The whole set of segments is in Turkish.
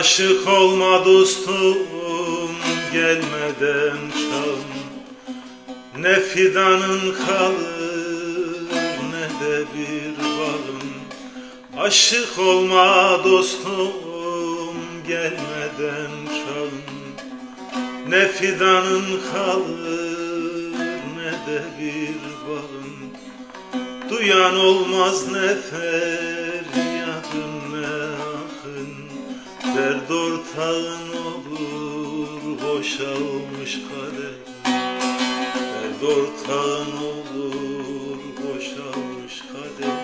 Aşık olma dostum gelmeden çağım Ne fidanın kalır ne de bir bağın Aşık olma dostum gelmeden çağım Ne fidanın kalır ne de bir bağın Duyan olmaz ne feryadın ne Dert ortağın olur boşalmış kadeh Dert ortağın olur boşalmış kadeh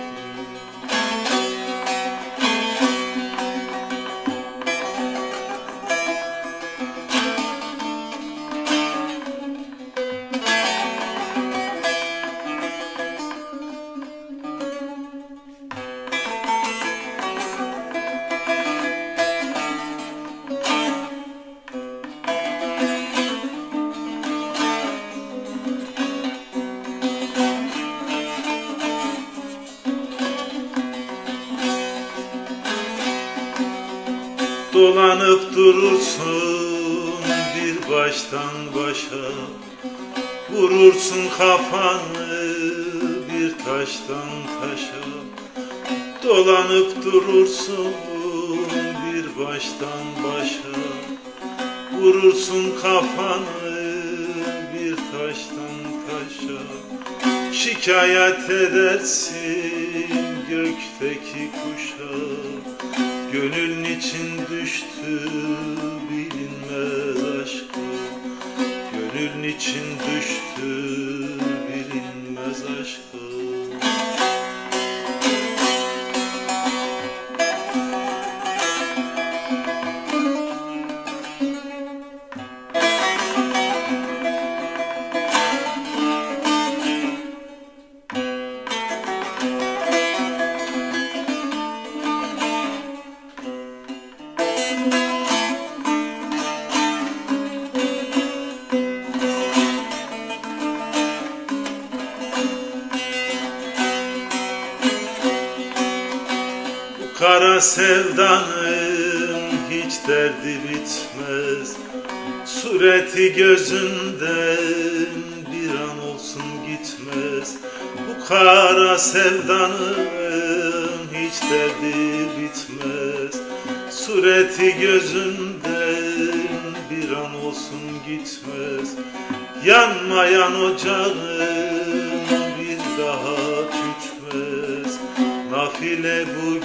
Dolanıp durursun bir baştan başa. Vurursun kafanı bir taştan taşa. Dolanıp durursun bir baştan başa. Vurursun kafanı bir taştan taşa. Şikayet edersin gökteki kuşa Gönlün için düştü bilinmez aşkı. Gönlün için düştü bilinmez aşkı kara sevdanın hiç derdi bitmez. Sureti gözünden bir an olsun gitmez. Bu kara sevdanın hiç derdi bitmez Sureti gözünden bir an olsun gitmez Yanmayan ocağın bir daha tütmez. Nafile bu